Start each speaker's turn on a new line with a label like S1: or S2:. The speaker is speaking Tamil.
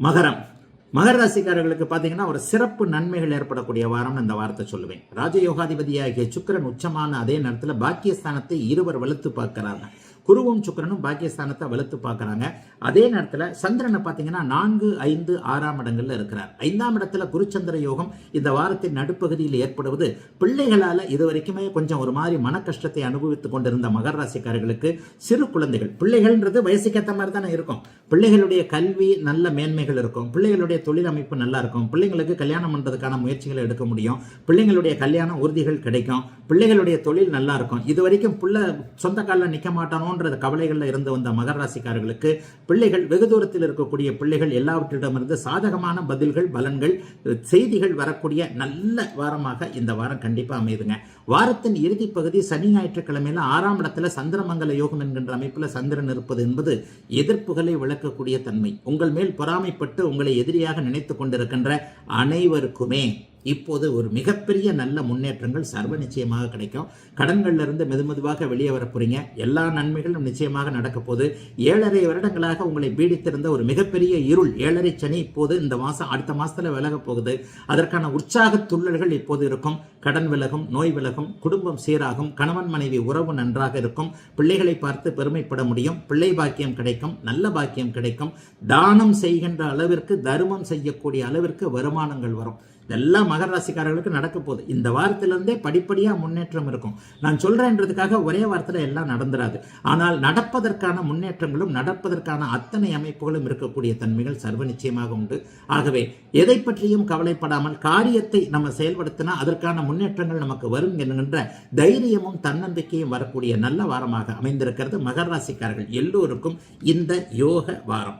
S1: மகரம். மகர ராசிக்காரர்களுக்கு பார்த்தீங்கன்னா ஒரு சிறப்பு நன்மைகள் ஏற்படக்கூடிய வாரம்னு இந்த வாரத்தை சொல்லுவேன். ராஜயோகாதிபதியாகிய சுக்கிரன் உச்சமான அதே நேரத்தில் பாக்கியஸ்தானத்தை இருவர் வலுத்து பார்க்கறாங்க குருவும் சுக்கரனும் பாக்கியஸ்தானத்தை வலுத்து பார்க்குறாங்க. அதே நேரத்தில் சந்திரனை பார்த்தீங்கன்னா நான்கு ஐந்து ஆறாம் இடங்களில் இருக்கிறார். ஐந்தாம் இடத்துல குருச்சந்திர யோகம் இந்த வாரத்தின் நடுப்பகுதியில் ஏற்படுவது பிள்ளைகளால் இது வரைக்குமே கொஞ்சம் ஒரு மாதிரி மன கஷ்டத்தை அனுபவித்துக் கொண்டிருந்த மகர ராசிக்காரர்களுக்கு சிறு குழந்தைகள். பிள்ளைகள்ன்றது வயசுக்கேற்ற மாதிரி தானே இருக்கும். பிள்ளைகளுடைய கல்வி நல்ல மேன்மைகள் இருக்கும். பிள்ளைகளுடைய தொழில் அமைப்பு நல்லா இருக்கும். பிள்ளைங்களுக்கு கல்யாணம் பண்ணுறதுக்கான முயற்சிகளை எடுக்க முடியும். பிள்ளைங்களுடைய கல்யாண உறுதிகள் கிடைக்கும். பிள்ளைகளுடைய தொழில் நல்லா இருக்கும். இது வரைக்கும் பிள்ளை சொந்த காலில் நிற்க போன்ற கவலைகளில் இருந்து வந்த மகர ராசிக்காரர்களுக்கு பிள்ளைகள் வெகு தூரத்தில் இருக்கக்கூடிய பிள்ளைகள் எல்லாவற்றிடமிருந்து சாதகமான பதில்கள் பலன்கள் செய்திகள் வரக்கூடிய நல்ல வாரமாக இந்த வாரம் கண்டிப்பாக அமையுதுங்க. வாரத்தின் இறுதி பகுதி சனி ஞாயிற்றுக்கிழமையில ஆறாம் இடத்துல சந்திரமங்கல யோகம் என்கின்ற அமைப்பில் சந்திரன் இருப்பது என்பது எதிர்ப்புகளை விளக்கக்கூடிய தன்மை. உங்கள் மேல் பொறாமைப்பட்டு உங்களை எதிரியாக நினைத்து கொண்டிருக்கின்ற அனைவருக்குமே இப்போது ஒரு மிகப்பெரிய நல்ல முன்னேற்றங்கள் சர்வ நிச்சயமாக கிடைக்கும். கடன்கள்ல இருந்து மெதுமெதுவாக வெளியே வர போறீங்க. எல்லா நன்மைகளும் நிச்சயமாக நடக்க போது ஏழரை வருடங்களாக உங்களை பீடித்திருந்த ஒரு மிகப்பெரிய இருள் ஏழரை சனி இப்போது இந்த மாசம் அடுத்த மாசத்துல விலக போகுது. அதற்கான உற்சாக துள்ளல்கள் இப்போது இருக்கும். கடன் விலகும் நோய் விலகும் குடும்பம் சீராகும் கணவன் மனைவி உறவு நன்றாக இருக்கும். பிள்ளைகளை பார்த்து பெருமைப்பட முடியும். பிள்ளை பாக்கியம் கிடைக்கும் நல்ல பாக்கியம் கிடைக்கும். தானம் செய்கின்ற அளவிற்கு தர்மம் செய்யக்கூடிய அளவிற்கு வருமானங்கள் வரும். இதெல்லாம் மகர ராசிக்காரர்களுக்கு நடக்க போகுது. இந்த வாரத்திலிருந்தே படிப்படியாக முன்னேற்றம் இருக்கும். நான் சொல்கிறேன்றதுக்காக ஒரே வாரத்தில் எல்லாம் நடந்துராது. ஆனால் நடப்பதற்கான முன்னேற்றங்களும் நடப்பதற்கான அத்தனை அமைப்புகளும் இருக்கக்கூடிய தன்மைகள் சர்வ நிச்சயமாக உண்டு. ஆகவே எதை பற்றியும் கவலைப்படாமல் காரியத்தை நம்ம செயல்படுத்தினா அதற்கான முன்னேற்றங்கள் நமக்கு வரும் என்கின்ற தைரியமும் தன்னம்பிக்கையும் வரக்கூடிய நல்ல வாரமாக அமைந்திருக்கிறது மகர ராசிக்காரர்கள் எல்லோருக்கும் இந்த யோக வாரம்.